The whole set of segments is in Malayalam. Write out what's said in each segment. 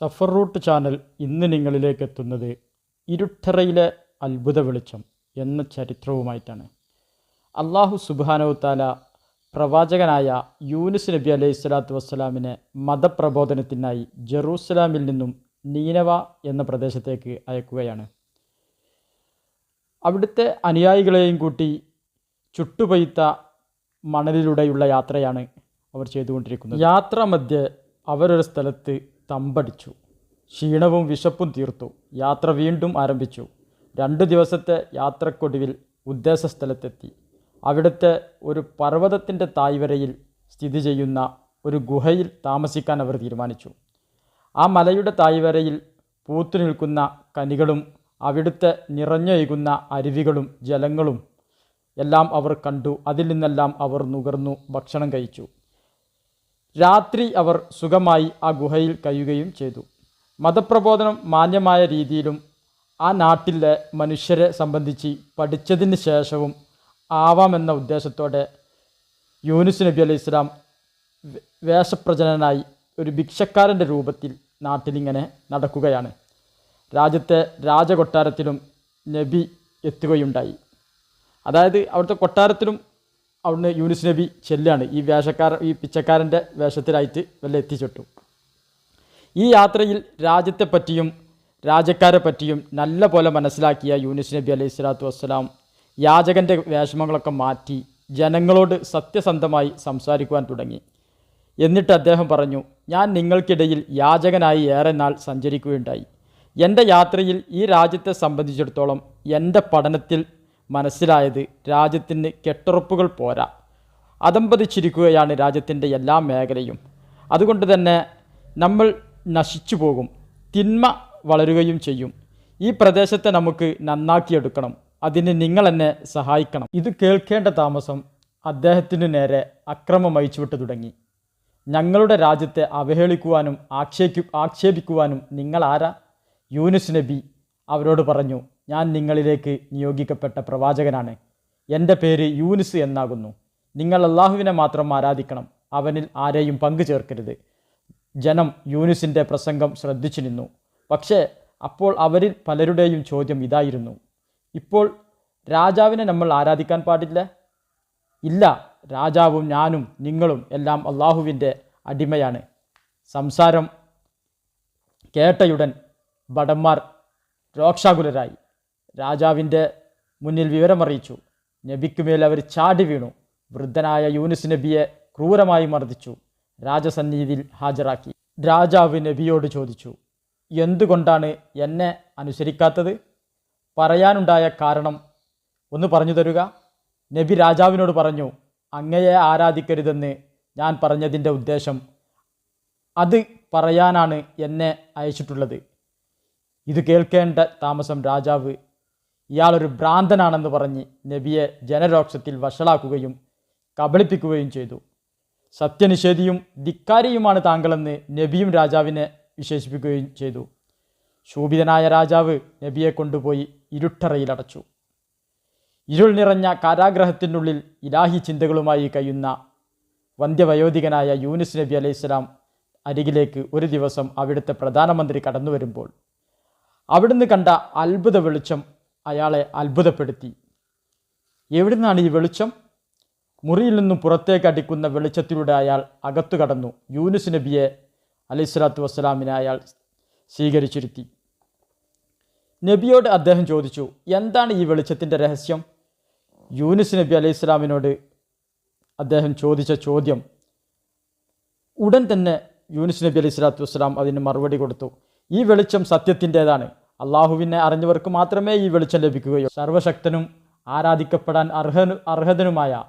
സഫർ റൂട്ട് ചാനൽ ഇന്ന് നിങ്ങളിലേക്ക് എത്തുന്നത് ഇരുട്ടറയിലെ അത്ഭുത വെളിച്ചം എന്ന ചരിത്രവുമായിട്ടാണ്. അള്ളാഹു സുബാനവുത്താല പ്രവാചകനായ യൂനുസ് നബി അലൈഹി സ്വലാത്തു വസ്സലാമിനെ മതപ്രബോധനത്തിനായി ജെറൂസലാമിൽ നിന്നും നീനവ എന്ന പ്രദേശത്തേക്ക് അയക്കുകയാണ്. അവിടുത്തെ അനുയായികളെയും കൂട്ടി ചുട്ടുപൊയ്ത്ത മണലിലൂടെയുള്ള യാത്രയാണ് അവർ ചെയ്തുകൊണ്ടിരിക്കുന്നത്. യാത്ര മധ്യേ അവരൊരു സ്ഥലത്ത് തമ്പടിച്ചു. ക്ഷീണവും വിശപ്പും തീർത്തു. യാത്ര വീണ്ടും ആരംഭിച്ചു. രണ്ടു ദിവസത്തെ യാത്രക്കൊടുവിൽ ഉദ്ദേശസ്ഥലത്തെത്തി. അവിടുത്തെ ഒരു പർവതത്തിന്റെ തായ്വരയിൽ സ്ഥിതി ചെയ്യുന്ന ഒരു ഗുഹയിൽ താമസിക്കാൻ അവർ തീരുമാനിച്ചു. ആ മലയുടെ തായ്വരയിൽ പൂത്തു നിൽക്കുന്ന കനികളും അവിടുത്തെ നിറഞ്ഞൊഴുകുന്ന അരുവികളും ജലങ്ങളും എല്ലാം അവർ കണ്ടു. അതിൽ നിന്നെല്ലാം അവർ നുകർന്നു ഭക്ഷണം കഴിച്ചു. രാത്രി അവർ സുഖമായി ആ ഗുഹയിൽ കഴിയുകയും ചെയ്തു. മതപ്രബോധനം മാന്യമായ രീതിയിലും ആ നാട്ടിലെ മനുഷ്യരെ സംബന്ധിച്ച് പഠിച്ചതിന് ശേഷവും ആവാമെന്ന ഉദ്ദേശത്തോടെ യൂനുസ് നബി അലൈഹി ഇസ്ലാം വേഷപ്രചനനായി ഒരു ഭിക്ഷക്കാരന്റെ രൂപത്തിൽ നാട്ടിലിങ്ങനെ നടക്കുകയാണ്. രാജ്യത്തെ രാജകൊട്ടാരത്തിലും നബി എത്തുകയുണ്ടായി. അതായത് അവിടുത്തെ കൊട്ടാരത്തിലും അവിടുന്ന് യൂനുസ് നബി ചെല്ലാണ് ഈ വേഷക്കാരൻ ഈ പിച്ചക്കാരന്റെ വേഷത്തിലായിട്ട് വല്ല എത്തിച്ചിട്ടു. ഈ യാത്രയിൽ രാജ്യത്തെ പറ്റിയും രാജ്യക്കാരെ പറ്റിയും നല്ല പോലെ മനസ്സിലാക്കിയ യൂനുസ് നബി അലൈഹി സ്വലാത്തു വസ്സലാം യാചകന്റെ വേഷമങ്ങളൊക്കെ മാറ്റി ജനങ്ങളോട് സത്യസന്ധമായി സംസാരിക്കുവാൻ തുടങ്ങി. എന്നിട്ട് അദ്ദേഹം പറഞ്ഞു ഞാൻ നിങ്ങൾക്കിടയിൽ യാചകനായി ഏറെ നാൾ സഞ്ചരിക്കുകയുണ്ടായി. എന്റെ യാത്രയിൽ ഈ രാജ്യത്തെ സംബന്ധിച്ചിടത്തോളം എന്റെ പഠനത്തിൽ മനസ്സിലായത് രാജ്യത്തിന് കെട്ടുറപ്പുകൾ പോരാ. അതമ്പതിച്ചിരിക്കുകയാണ് രാജ്യത്തിന്റെ എല്ലാ മേഖലയും. അതുകൊണ്ട് തന്നെ നമ്മൾ നശിച്ചു പോകും തിന്മ വളരുകയും ചെയ്യും. ഈ പ്രദേശത്തെ നമുക്ക് നന്നാക്കിയെടുക്കണം. അതിന് നിങ്ങൾ എന്നെ സഹായിക്കണം. ഇത് കേൾക്കേണ്ട താമസം അദ്ദേഹത്തിനു നേരെ അക്രമം അയച്ചുവിട്ട് തുടങ്ങി. ഞങ്ങളുടെ രാജ്യത്തെ അവഹേളിക്കുവാനും ആക്ഷേപി ആക്ഷേപിക്കുവാനും നിങ്ങൾ ആരാ? യൂനുസ് നബി അവരോട് പറഞ്ഞു ഞാൻ നിങ്ങളിലേക്ക് നിയോഗിക്കപ്പെട്ട പ്രവാചകനാണ്. എന്റെ പേര് യൂനിസ് എന്നാകുന്നു. നിങ്ങൾ അള്ളാഹുവിനെ മാത്രം ആരാധിക്കണം. അവനിൽ ആരെയും പങ്കു ചേർക്കരുത്. ജനം യൂനിസിന്റെ പ്രസംഗം ശ്രദ്ധിച്ചു നിന്നു. പക്ഷേ അപ്പോൾ അവരിൽ പലരുടെയും ചോദ്യം ഇതായിരുന്നു. ഇപ്പോൾ രാജാവിനെ നമ്മൾ ആരാധിക്കാൻ പാടില്ല? ഇല്ല. രാജാവും ഞാനും നിങ്ങളും എല്ലാം അള്ളാഹുവിന്റെ അടിമയാണ്. സംസാരം കേട്ടയുടൻ ഭടന്മാർ രോക്ഷാകുലരായി. രാജാവിന്റെ മുന്നിൽ വിവരമറിയിച്ചു. നബിക്കുമേൽ അവർ ചാടി വീണു. വൃദ്ധനായ യൂനുസ് നബിയെ ക്രൂരമായി മർദ്ദിച്ചു. രാജസന്നിധിയിൽ ഹാജരാക്കി. രാജാവ് നബിയോട് ചോദിച്ചു എന്തുകൊണ്ടാണ് എന്നെ അനുസരിക്കാത്തത്? പറയാനുണ്ടായ കാരണം ഒന്ന് പറഞ്ഞു തരുക. നബി രാജാവിനോട് പറഞ്ഞു അങ്ങയെ ആരാധിക്കരുതെന്ന് ഞാൻ പറഞ്ഞതിന്റെ ഉദ്ദേശം അത് പറയാനാണ് എന്നെ അയച്ചിട്ടുള്ളത്. ഇത് കേൾക്കേണ്ട താമസം രാജാവ് ഇയാളൊരു ഭ്രാന്തനാണെന്ന് പറഞ്ഞ് നബിയെ ജനരോക്ഷത്തിൽ വഷളാക്കുകയും കബളിപ്പിക്കുകയും ചെയ്തു. സത്യനിഷേധിയും ധിക്കാരിയുമാണ് താങ്കളെന്ന് നബിയും രാജാവിനെ വിശേഷിപ്പിക്കുകയും ചെയ്തു. ശോഭിതനായ രാജാവ് നബിയെ കൊണ്ടുപോയി ഇരുട്ടറയിലടച്ചു. ഇരുൾ നിറഞ്ഞ കാരാഗ്രഹത്തിനുള്ളിൽ ഇലാഹി ചിന്തകളുമായി കഴിയുന്ന വന്ധ്യവയോധികനായ യൂനിസ് നബി അലൈഹിസ്സലാം അരികിലേക്ക് ഒരു ദിവസം അവിടുത്തെ പ്രധാനമന്ത്രി കടന്നു വരുമ്പോൾ അവിടുന്ന് കണ്ട അത്ഭുത വെളിച്ചം അയാളെ അത്ഭുതപ്പെടുത്തി. എവിടുന്നാണ് ഈ വെളിച്ചം? മുറിയിൽ നിന്നും പുറത്തേക്ക് അടിക്കുന്ന വെളിച്ചത്തിലൂടെ അയാൾ അകത്തു കടന്നു. യൂനുസ് നബിയെ അലൈഹിസ്വലാത്തു വസ്സലാമിനെ അയാൾ സ്വീകരിച്ചിരുത്തി. നബിയോട് അദ്ദേഹം ചോദിച്ചു എന്താണ് ഈ വെളിച്ചത്തിന്റെ രഹസ്യം? യൂനുസ് നബി അലൈഹി സ്വലാമിനോട് അദ്ദേഹം ചോദിച്ച ചോദ്യം ഉടൻ തന്നെ യൂനുസ് നബി അലൈഹി സ്വലാത്തു വസ്സലാം അതിന് മറുപടി കൊടുത്തു. ഈ വെളിച്ചം സത്യത്തിന്റേതാണ്. അള്ളാഹുവിനെ അറിഞ്ഞവർക്ക് മാത്രമേ ഈ വെളിച്ചം ലഭിക്കുകയുള്ളൂ. സർവശക്തനും ആരാധിക്കപ്പെടാൻ അർഹനു അർഹതനുമായ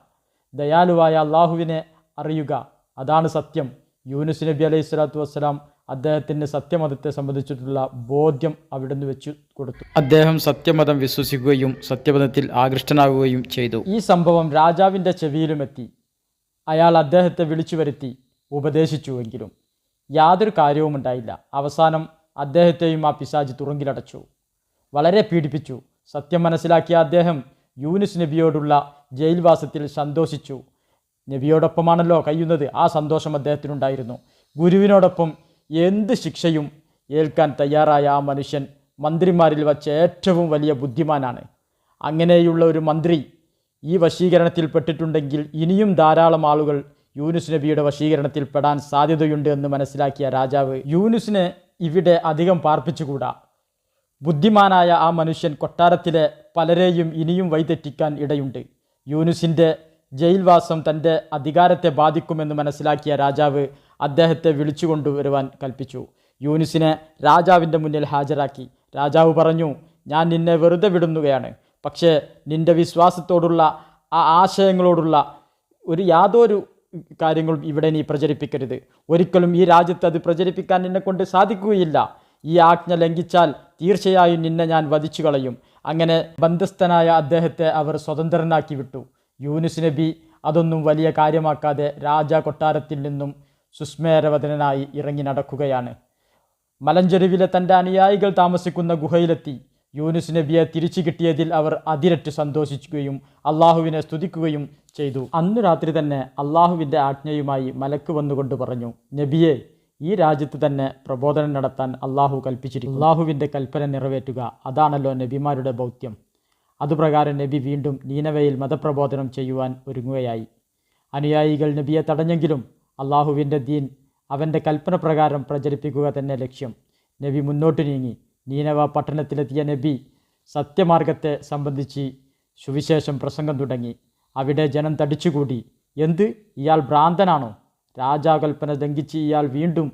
ദയാലുവായ അള്ളാഹുവിനെ അറിയുക. അതാണ് സത്യം. യൂനുസ് നബി അലൈഹി സ്വലാത്തു വസ്സലാം അദ്ദേഹത്തിന്റെ സത്യമതത്തെ സംബന്ധിച്ചിട്ടുള്ള ബോധ്യം അവിടുന്ന് വെച്ചു കൊടുത്തു. അദ്ദേഹം സത്യമതം വിശ്വസിക്കുകയും സത്യമതത്തിൽ ആകൃഷ്ടനാകുകയും ചെയ്തു. ഈ സംഭവം രാജാവിന്റെ ചെവിയിലുമെത്തി അയാൾ അദ്ദേഹത്തെ വിളിച്ചു വരുത്തി ഉപദേശിച്ചുവെങ്കിലും യാതൊരു കാര്യവും ഉണ്ടായില്ല അവസാനം അദ്ദേഹത്തെയും ആ പിശാജ് തുറങ്കിലടച്ചു. വളരെ പീഡിപ്പിച്ചു. സത്യം മനസ്സിലാക്കിയ അദ്ദേഹം യൂനിസ് നബിയോടുള്ള ജയിൽവാസത്തിൽ സന്തോഷിച്ചു. നബിയോടൊപ്പമാണല്ലോ കഴിയുന്നത്. ആ സന്തോഷം അദ്ദേഹത്തിനുണ്ടായിരുന്നു. ഗുരുവിനോടൊപ്പം എന്ത് ശിക്ഷയും ഏൽക്കാൻ തയ്യാറായ ആ മനുഷ്യൻ മന്ത്രിമാരിൽ വച്ച ഏറ്റവും വലിയ ബുദ്ധിമാനാണ്. അങ്ങനെയുള്ള ഒരു മന്ത്രി ഈ വശീകരണത്തിൽ പെട്ടിട്ടുണ്ടെങ്കിൽ ഇനിയും ധാരാളം ആളുകൾ യൂനുസ് നബിയുടെ വശീകരണത്തിൽ പെടാൻ സാധ്യതയുണ്ട് എന്ന് മനസ്സിലാക്കിയ രാജാവ് യൂനുസിനെ ഇവിടെ അധികം പാർപ്പിച്ചുകൂടാ. ബുദ്ധിമാനായ ആ മനുഷ്യൻ കൊട്ടാരത്തിലെ പലരെയും ഇനിയും വഴിതെറ്റിക്കാൻ ഇടയുണ്ട്. യൂനുസിന്റെ ജയിൽവാസം തന്റെ അധികാരത്തെ ബാധിക്കുമെന്ന് മനസ്സിലാക്കിയ രാജാവ് അദ്ദേഹത്തെ വിളിച്ചു കൊണ്ടുവരുവാൻ കൽപ്പിച്ചു. യൂനുസിനെ രാജാവിന്റെ മുന്നിൽ ഹാജരാക്കി. രാജാവ് പറഞ്ഞു ഞാൻ നിന്നെ വെറുതെ വിടുന്നുകയാണ്. പക്ഷേ നിന്റെ വിശ്വാസത്തോടുള്ള ആ ആശയങ്ങളോടുള്ള ഒരു യാതൊരു കാര്യങ്ങളും ഇവിടെ നീ പ്രചരിപ്പിക്കരുത്. ഒരിക്കലും ഈ രാജ്യത്ത് അത് പ്രചരിപ്പിക്കാൻ നിന്നെ കൊണ്ട് സാധിക്കുകയില്ല. ഈ ആജ്ഞ ലംഘിച്ചാൽ തീർച്ചയായും നിന്നെ ഞാൻ വധിച്ചു കളയും. അങ്ങനെ ബന്ധസ്ഥനായ അദ്ദേഹത്തെ അവർ സ്വതന്ത്രനാക്കി വിട്ടു. യൂനുസ് നബി അതൊന്നും വലിയ കാര്യമാക്കാതെ രാജ കൊട്ടാരത്തിൽ നിന്നും സുസ്മേരവദനായി ഇറങ്ങി നടക്കുകയാണ്. മലഞ്ചെരുവിലെ തന്റെ അനുയായികൾ താമസിക്കുന്ന ഗുഹയിലെത്തി. യൂനുസ് നബിയെ തിരിച്ചു കിട്ടിയതിൽ അവർ അതിരറ്റ് സന്തോഷിക്കുകയും അള്ളാഹുവിനെ സ്തുതിക്കുകയും ചെയ്തു. അന്നു രാത്രി തന്നെ അള്ളാഹുവിന്റെ ആജ്ഞയുമായി മലക്ക് വന്നുകൊണ്ട് പറഞ്ഞു നബിയെ ഈ രാജ്യത്ത് തന്നെ പ്രബോധനം നടത്താൻ അള്ളാഹു കൽപ്പിച്ചിരിക്കും അള്ളാഹുവിന്റെ കൽപ്പന നിറവേറ്റുക അതാണല്ലോ നബിമാരുടെ ബൗത്യം. അതുപ്രകാരം നബി വീണ്ടും നീനവയിൽ മതപ്രബോധനം ചെയ്യുവാൻ ഒരുങ്ങുകയായി. അനുയായികൾ നബിയെ തടഞ്ഞെങ്കിലും അള്ളാഹുവിന്റെ ദീൻ അവന്റെ കൽപ്പന പ്രകാരം പ്രചരിപ്പിക്കുക തന്നെ ലക്ഷ്യം. നബി മുന്നോട്ട് നീങ്ങി. നീനവ പട്ടണത്തിലെത്തിയ നബി സത്യമാർഗത്തെ സംബന്ധിച്ച് സുവിശേഷം പ്രസംഗം തുടങ്ങി. അവിടെ ജനം തടിച്ചുകൂടി. എന്ത്? ഇയാൾ ഭ്രാന്തനാണോ? രാജാകൽപ്പന ലംഘിച്ച് ഇയാൾ വീണ്ടും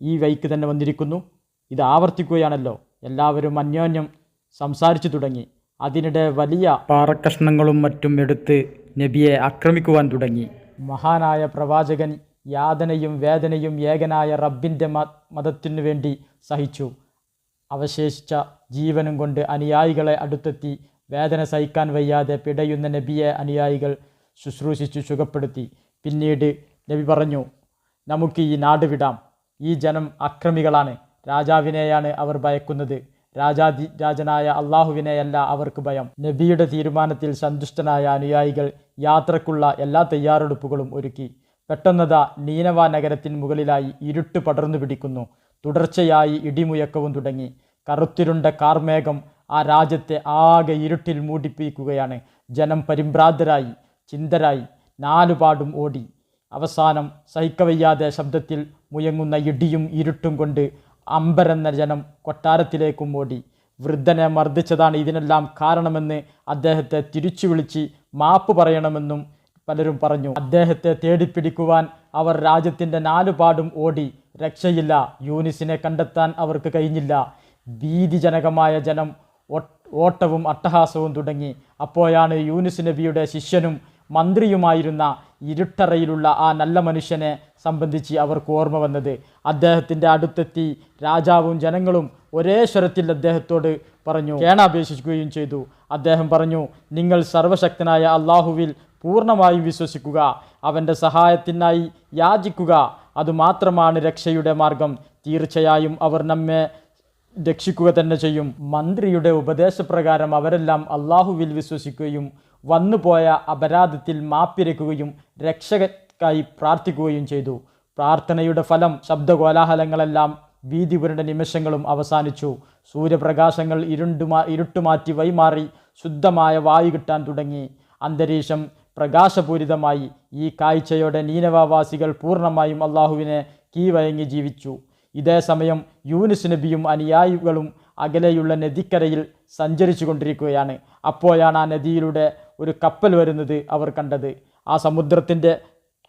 ഈ വൈക്ക് തന്നെ വന്നിരിക്കുന്നു. ഇത് ആവർത്തിക്കുകയാണല്ലോ. എല്ലാവരും അന്യോന്യം സംസാരിച്ചു തുടങ്ങി. അതിനിടെ വലിയ പാറക്കഷ്ണങ്ങളും മറ്റും എടുത്ത് നബിയെ ആക്രമിക്കുവാൻ തുടങ്ങി. മഹാനായ പ്രവാചകൻ യാതനയും വേദനയും ഏകനായ റബ്ബിന്റെ മതത്തിനു വേണ്ടി സഹിച്ചു. അവശേഷിച്ച ജീവനും കൊണ്ട് അനുയായികളെ അടുത്തെത്തി വേദന സഹിക്കാൻ വയ്യാതെ പിടയുന്ന നബിയെ അനുയായികൾ ശുശ്രൂഷിച്ചു സുഖപ്പെടുത്തി. പിന്നീട് നബി പറഞ്ഞു നമുക്ക് ഈ നാട് വിടാം. ഈ ജനം അക്രമികളാണ്. രാജാവിനെയാണ് അവർ ഭയക്കുന്നത്. രാജാധി രാജനായ അള്ളാഹുവിനെയല്ല അവർക്ക് ഭയം. നബിയുടെ തീരുമാനത്തിൽ സന്തുഷ്ടനായ അനുയായികൾ യാത്രക്കുള്ള എല്ലാ തയ്യാറെടുപ്പുകളും ഒരുക്കി. പെട്ടെന്നതാ നീനവ നഗരത്തിന് മുകളിലായി ഇരുട്ട് പടർന്നു പിടിക്കുന്നു. തുടർച്ചയായി ഇടിമുയക്കവും തുടങ്ങി. കറുത്തിരുണ്ട കാർമേഘം ആ രാജ്യത്തെ ആകെ ഇരുട്ടിൽ മൂടിപ്പിക്കുകയാണ്. ജനം പരിഭ്രാന്തരായി ചിന്തരായി നാലുപാടും ഓടി. അവസാനം സഹിക്കവയ്യാതെ ശബ്ദത്തിൽ മുയങ്ങുന്ന ഇടിയും ഇരുട്ടും കൊണ്ട് അമ്പരെന്ന ജനം കൊട്ടാരത്തിലേക്കും ഓടി. വൃദ്ധനെ മർദ്ദിച്ചതാണ് ഇതിനെല്ലാം കാരണമെന്ന് അദ്ദേഹത്തെ തിരിച്ചു വിളിച്ച് മാപ്പ് പറയണമെന്നും പലരും പറഞ്ഞു. അദ്ദേഹത്തെ തേടിപ്പിടിക്കുവാൻ അവർ രാജ്യത്തിന്റെ നാലുപാടും ഓടി. രക്ഷയില്ല. യൂനിസിനെ കണ്ടെത്താൻ അവർക്ക് കഴിഞ്ഞില്ല. ഭീതിജനകമായ ജനം ഓട്ടവും അട്ടഹാസവും തുടങ്ങി. അപ്പോഴാണ് യൂനുസ് നബിയുടെ ശിഷ്യനും മന്ത്രിയുമായിരുന്ന ഇരുട്ടറയിലുള്ള ആ നല്ല മനുഷ്യനെ സംബന്ധിച്ച് അവർക്ക് ഓർമ്മ വന്നത്. അദ്ദേഹത്തിന്റെ അടുത്തെത്തി രാജാവും ജനങ്ങളും ഒരേ സ്വരത്തിൽ അദ്ദേഹത്തോട് പറഞ്ഞു കേണാപേക്ഷിക്കുകയും ചെയ്തു. അദ്ദേഹം പറഞ്ഞു നിങ്ങൾ സർവശക്തനായ അള്ളാഹുവിൽ പൂർണമായും വിശ്വസിക്കുക. അവന്റെ സഹായത്തിനായി യാചിക്കുക. അതുമാത്രമാണ് രക്ഷയുടെ മാർഗം. തീർച്ചയായും അവർ നമ്മെ രക്ഷിക്കുക തന്നെ ചെയ്യും. മന്ത്രിയുടെ ഉപദേശപ്രകാരം അവരെല്ലാം അള്ളാഹുവിൽ വിശ്വസിക്കുകയും വന്നുപോയ അപരാധത്തിൽ മാപ്പിരക്കുകയും രക്ഷകക്കായി പ്രാർത്ഥിക്കുകയും ചെയ്തു. പ്രാർത്ഥനയുടെ ഫലം ശബ്ദകോലാഹലങ്ങളെല്ലാം വീതി നിമിഷങ്ങളും അവസാനിച്ചു. സൂര്യപ്രകാശങ്ങൾ ഇരുണ്ടുമാ ഇരുട്ടുമാറ്റി വൈമാറി ശുദ്ധമായ വായു കിട്ടാൻ തുടങ്ങി. അന്തരീക്ഷം പ്രകാശപൂരിതമായി. ഈ കാഴ്ചയോടെ നീനവാസികൾ പൂർണമായും അള്ളാഹുവിനെ കീവയങ്ങി ജീവിച്ചു. ഇതേ സമയം യൂനുസ് നബിയും അനുയായികളും അകലെയുള്ള നദിക്കരയിൽ സഞ്ചരിച്ചു കൊണ്ടിരിക്കുകയാണ്. അപ്പോഴാണ് ആ നദിയിലൂടെ ഒരു കപ്പൽ വരുന്നത് അവർ കണ്ടത്. ആ സമുദ്രത്തിന്റെ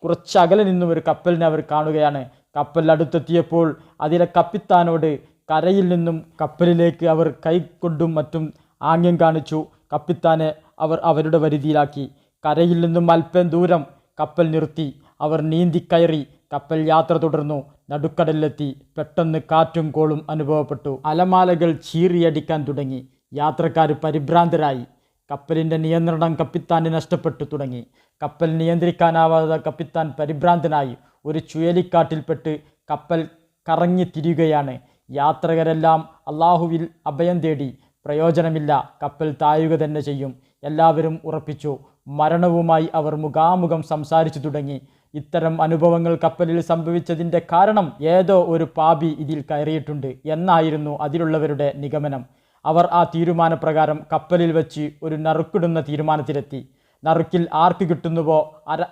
കുറച്ച് അകലെ നിന്നും ഒരു കപ്പലിനെ അവർ കാണുകയാണ്. കപ്പൽ അടുത്തെത്തിയപ്പോൾ അതിലെ കപ്പിത്താനോട് കരയിൽ നിന്നും കപ്പലിലേക്ക് അവർ കൈക്കൊണ്ടും മറ്റും ആംഗ്യം കാണിച്ചു. കപ്പിത്താനെ അവർ അവരുടെ വരുതിയിലാക്കി കരയിൽ നിന്നും അല്പം ദൂരം കപ്പൽ നിർത്തി. അവർ നീന്തിക്കയറി കപ്പൽ യാത്ര തുടർന്നു. നടുക്കടലിലെത്തി. പെട്ടെന്ന് കാറ്റും കോളും അനുഭവപ്പെട്ടു. അലമാലകൾ ചീറിയടിക്കാൻ തുടങ്ങി. യാത്രക്കാർ പരിഭ്രാന്തരായി. കപ്പലിന്റെ നിയന്ത്രണം കപ്പിത്താന് നഷ്ടപ്പെട്ടു തുടങ്ങി. കപ്പൽ നിയന്ത്രിക്കാനാവാതെ കപ്പിത്താൻ പരിഭ്രാന്തനായി. ഒരു ചുഴലിക്കാറ്റിൽപ്പെട്ട് കപ്പൽ കറങ്ങി തിരിയുകയാണ്. യാത്രികരെല്ലാം അള്ളാഹുവിൽ അഭയം തേടി. പ്രയോജനമില്ല. കപ്പൽ താഴുക തന്നെ ചെയ്യും. എല്ലാവരും ഉറപ്പിച്ചു. മരണവുമായി അവർ മുഖാമുഖം സംസാരിച്ചു തുടങ്ങി. ഇത്തരം അനുഭവങ്ങൾ കപ്പലിൽ സംഭവിച്ചതിന്റെ കാരണം ഏതോ ഒരു പാപി ഇതിൽ കയറിയിട്ടുണ്ട് എന്നായിരുന്നു അതിലുള്ളവരുടെ നിഗമനം. അവർ ആ തീരുമാനപ്രകാരം കപ്പലിൽ വെച്ച് ഒരു നറുക്കിടുന്ന തീരുമാനത്തിലെത്തി. നറുക്കിൽ ആർക്ക് കിട്ടുന്നുവോ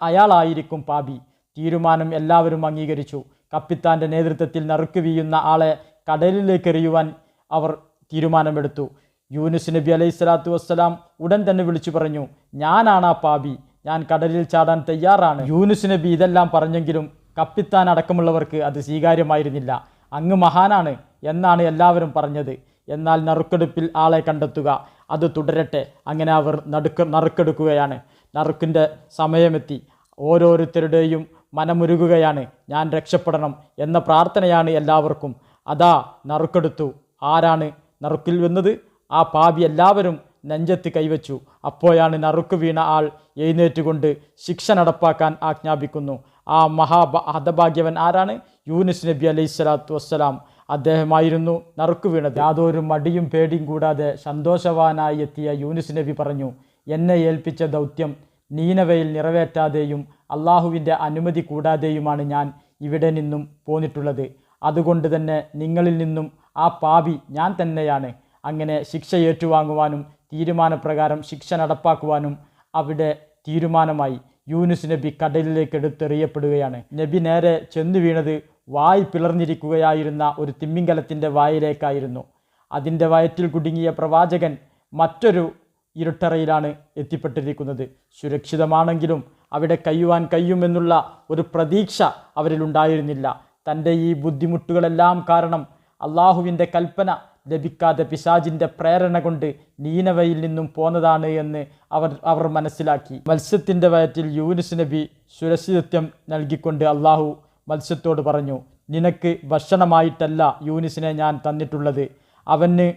അയാളായിരിക്കും പാപി. തീരുമാനം എല്ലാവരും അംഗീകരിച്ചു. കപ്പിത്താന്റെ നേതൃത്വത്തിൽ നറുക്ക് വീയുന്ന ആളെ കടലിലേക്ക് എറിയുവാൻ അവർ തീരുമാനമെടുത്തു. യൂനുസ് നബി അലൈഹി സ്വലാത്തു വസ്സലാം ഉടൻ തന്നെ വിളിച്ചു പറഞ്ഞു ഞാനാണ് ആ പാപി. ഞാൻ കടലിൽ ചാടാൻ തയ്യാറാണ്. യൂനുസ് നബി ഇതെല്ലാം പറഞ്ഞെങ്കിലും കപ്പിത്താൻ അടക്കമുള്ളവർക്ക് അത് സ്വീകാര്യമായിരുന്നില്ല. അങ്ങ് മഹാനാണ് എന്നാണ് എല്ലാവരും പറഞ്ഞത്. എന്നാൽ നറുക്കെടുപ്പിൽ ആളെ കണ്ടെത്തുക അത് തുടരട്ടെ. അങ്ങനെ അവർ നടുക്ക് നറുക്കെടുക്കുകയാണ്. നറുക്കിന്റെ സമയമെത്തി. ഓരോരുത്തരുടെയും മനമുരുകുകയാണ്. ഞാൻ രക്ഷപ്പെടണം എന്ന പ്രാർത്ഥനയാണ് എല്ലാവർക്കും. അതാ നറുക്കെടുത്തു. ആരാണ് നറുക്കിൽ വന്നത്? ആ പാവി എല്ലാവരും നെഞ്ചത്ത് കൈവച്ചു. അപ്പോഴാണ് നറുക്ക് വീണ ആൾ എഴുന്നേറ്റുകൊണ്ട് ശിക്ഷ നടപ്പാക്കാൻ ആജ്ഞാപിക്കുന്നു. ആ മഹാ ഹതഭാഗ്യവൻ ആരാണ്? യൂനിസ് നബി അലൈഹി സ്വലാത്തു വസ്സലാം. അദ്ദേഹമായിരുന്നു നറുക്ക് വീണത്. യാതൊരു മടിയും പേടിയും കൂടാതെ സന്തോഷവാനായി എത്തിയ യൂനിസ് നബി പറഞ്ഞു എന്നെ ഏൽപ്പിച്ച ദൗത്യം നീനവയിൽ നിറവേറ്റാതെയും അള്ളാഹുവിന്റെ അനുമതി കൂടാതെയുമാണ് ഞാൻ ഇവിടെ നിന്നും പോന്നിട്ടുള്ളത്. അതുകൊണ്ട് തന്നെ നിങ്ങളിൽ നിന്നും ആ പാപി ഞാൻ തന്നെയാണ്. അങ്ങനെ ശിക്ഷ ഏറ്റുവാങ്ങുവാനും തീരുമാനപ്രകാരം ശിക്ഷ നടപ്പാക്കുവാനും അവിടെ തീരുമാനമായി യൂനുസ് നബി കടലിലേക്ക് എടുത്തെറിയപ്പെടുകയാണ്. നബി നേരെ ചെന്നു വീണത് വായ് പിളർന്നിരിക്കുകയായിരുന്ന ഒരു തിമ്മിങ്കലത്തിന്റെ വായിലേക്കായിരുന്നു. അതിന്റെ വയറ്റിൽ കുടുങ്ങിയ പ്രവാചകൻ മറ്റൊരു ഇരുട്ടറയിലാണ് എത്തിപ്പെട്ടിരിക്കുന്നത്. സുരക്ഷിതമാണെങ്കിലും അവിടെ കഴിയുവാൻ കഴിയുമെന്നുള്ള ഒരു പ്രതീക്ഷ അവരിലുണ്ടായിരുന്നില്ല. തന്റെ ഈ ബുദ്ധിമുട്ടുകളെല്ലാം കാരണം അള്ളാഹുവിന്റെ കൽപ്പന ലഭിക്കാതെ പിശാജിന്റെ പ്രേരണ കൊണ്ട് നീനവയിൽ നിന്നും പോന്നതാണ് എന്ന് അവർ അവർ മനസ്സിലാക്കി. മത്സ്യത്തിന്റെ വയറ്റിൽ യൂനുസ് നബി സുരക്ഷിതത്വം നൽകിക്കൊണ്ട് അള്ളാഹു മത്സ്യത്തോട് പറഞ്ഞു നിനക്ക് ഭക്ഷണമായിട്ടല്ല യൂനിസിനെ ഞാൻ തന്നിട്ടുള്ളത്. അവന്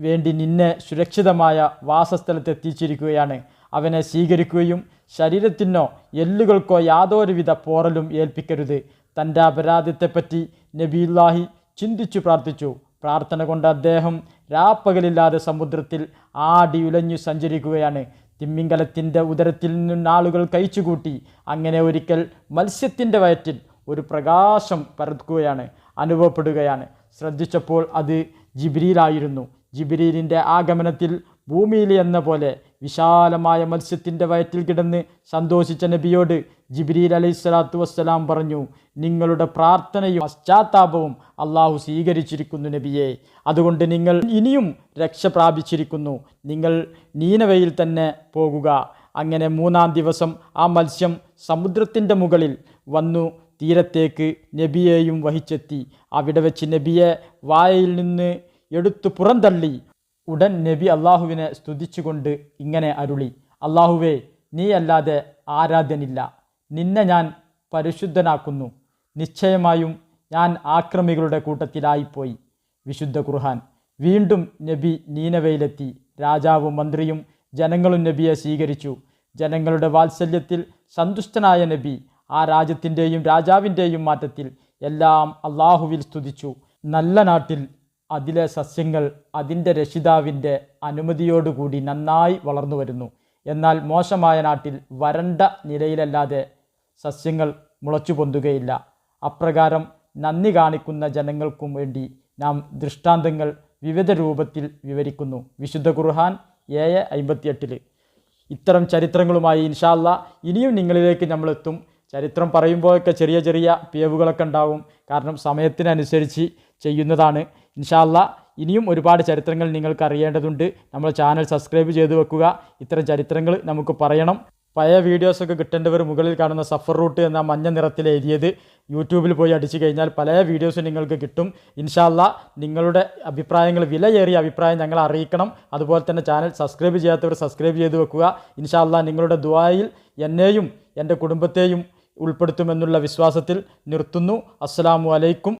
വേണ്ടി നിന്നെ സുരക്ഷിതമായ വാസസ്ഥലത്ത് എത്തിച്ചിരിക്കുകയാണ്. അവനെ സ്വീകരിക്കുകയും ശരീരത്തിനോ എല്ലുകൾക്കോ യാതൊരുവിധ പോറലും ഏൽപ്പിക്കരുത്. തന്റെ അപരാധത്തെപ്പറ്റി നബിയുല്ലാഹി ചിന്തിച്ചു പ്രാർത്ഥിച്ചു. പ്രാർത്ഥന കൊണ്ട് അദ്ദേഹം രാപ്പകലില്ലാതെ സമുദ്രത്തിൽ ആടി ഉലഞ്ഞു സഞ്ചരിക്കുകയാണ്. തിമ്മിങ്കലത്തിന്റെ ഉദരത്തിൽ നിന്ന് ആളുകൾ കഴിച്ചുകൂട്ടി. അങ്ങനെ ഒരിക്കൽ മത്സ്യത്തിന്റെ വയറ്റിൽ ഒരു പ്രകാശം പരക്കുകയാണ് അനുഭവപ്പെടുകയാണ്. ശ്രദ്ധിച്ചപ്പോൾ അത് ജിബിരിയിലായിരുന്നു. ജിബിരിയിലിന്റെ ആഗമനത്തിൽ ഭൂമിയിൽ എന്ന പോലെ വിശാലമായ മത്സ്യത്തിന്റെ വയറ്റിൽ കിടന്ന് സന്തോഷിച്ച നബിയോട് ജിബ്രീൽ അലൈഹി സ്വലാത്തു വസ്സലാം പറഞ്ഞു നിങ്ങളുടെ പ്രാർത്ഥനയും പശ്ചാത്താപവും അള്ളാഹു സ്വീകരിച്ചിരിക്കുന്നു നബിയെ. അതുകൊണ്ട് നിങ്ങൾ ഇനിയും രക്ഷ പ്രാപിച്ചിരിക്കുന്നു. നിങ്ങൾ നീനവയിൽ തന്നെ പോകുക. അങ്ങനെ മൂന്നാം ദിവസം ആ മത്സ്യം സമുദ്രത്തിന്റെ മുകളിൽ വന്നു തീരത്തേക്ക് നബിയെയും വഹിച്ചെത്തി. അവിടെ വെച്ച് നബിയെ വായയിൽ നിന്ന് എടുത്തു പുറന്തള്ളി. ഉടൻ നബി അള്ളാഹുവിനെ സ്തുതിച്ചുകൊണ്ട് ഇങ്ങനെ അരുളി. അള്ളാഹുവേ നീയല്ലാതെ ആരാധ്യനില്ല. നിന്നെ ഞാൻ പരിശുദ്ധനാക്കുന്നു. നിശ്ചയമായും ഞാൻ ആക്രമികളുടെ കൂട്ടത്തിലായിപ്പോയി. വിശുദ്ധ ഖുർഹാൻ വീണ്ടും നബി നീനവയിലെത്തി. രാജാവും മന്ത്രിയും ജനങ്ങളും നബിയെ സ്വീകരിച്ചു. ജനങ്ങളുടെ വാത്സല്യത്തിൽ സന്തുഷ്ടനായ നബി ആ രാജ്യത്തിന്റെയും രാജാവിന്റെയും മാറ്റത്തിൽ എല്ലാം അള്ളാഹുവിൽ സ്തുതിച്ചു. നല്ല നാട്ടിൽ അതിലെ സസ്യങ്ങൾ അതിന്റെ രക്ഷിതാവിന്റെ അനുമതിയോടുകൂടി നന്നായി വളർന്നു വരുന്നു. എന്നാൽ മോശമായ നാട്ടിൽ വരണ്ട നിലയിലല്ലാതെ സസ്യങ്ങൾ മുളച്ചു പൊന്തുകയില്ല. അപ്രകാരം നന്ദി കാണിക്കുന്ന ജനങ്ങൾക്കും വേണ്ടി നാം ദൃഷ്ടാന്തങ്ങൾ വിവിധ രൂപത്തിൽ വിവരിക്കുന്നു. വിശുദ്ധ ഖുർഹാൻ ഏഴ് അമ്പത്തിയെട്ടിൽ ഇത്തരം ചരിത്രങ്ങളുമായി ഇൻഷാല്ല ഇനിയും നിങ്ങളിലേക്ക് നമ്മളെത്തും. ചരിത്രം പറയുമ്പോഴൊക്കെ ചെറിയ ചെറിയ പിയവുകളൊക്കെ ഉണ്ടാവും. കാരണം സമയത്തിനനുസരിച്ച് ചെയ്യുന്നതാണ്. ഇൻഷാല്ല ഇനിയും ഒരുപാട് ചരിത്രങ്ങൾ നിങ്ങൾക്ക് അറിയേണ്ടതുണ്ട് നമ്മൾ ചാനൽ സബ്സ്ക്രൈബ് ചെയ്തു വെക്കുക. ഇത്തരം ചരിത്രങ്ങൾ നമുക്ക് പറയണം. പഴയ വീഡിയോസൊക്കെ കിട്ടേണ്ടവർ മുകളിൽ കാണുന്ന സഫർ റൂട്ട് എന്ന മഞ്ഞ നിറത്തിൽ എഴുതിയത് യൂട്യൂബിൽ പോയി അടിച്ചു കഴിഞ്ഞാൽ പല വീഡിയോസും നിങ്ങൾക്ക് കിട്ടും. ഇൻഷാല്ല നിങ്ങളുടെ അഭിപ്രായങ്ങൾ വിലയേറിയ അഭിപ്രായം ഞങ്ങൾ അറിയിക്കണം. അതുപോലെ തന്നെ ചാനൽ സബ്സ്ക്രൈബ് ചെയ്യാത്തവർ സബ്സ്ക്രൈബ് ചെയ്ത് വെക്കുക. ഇൻഷാല്ല നിങ്ങളുടെ ദുആയിൽ എന്നെയും എന്റെ കുടുംബത്തെയും ഉൾപ്പെടുത്തുമെന്നുള്ള വിശ്വാസത്തിൽ നിർത്തുന്നു. അസ്സാം അലൈക്കും.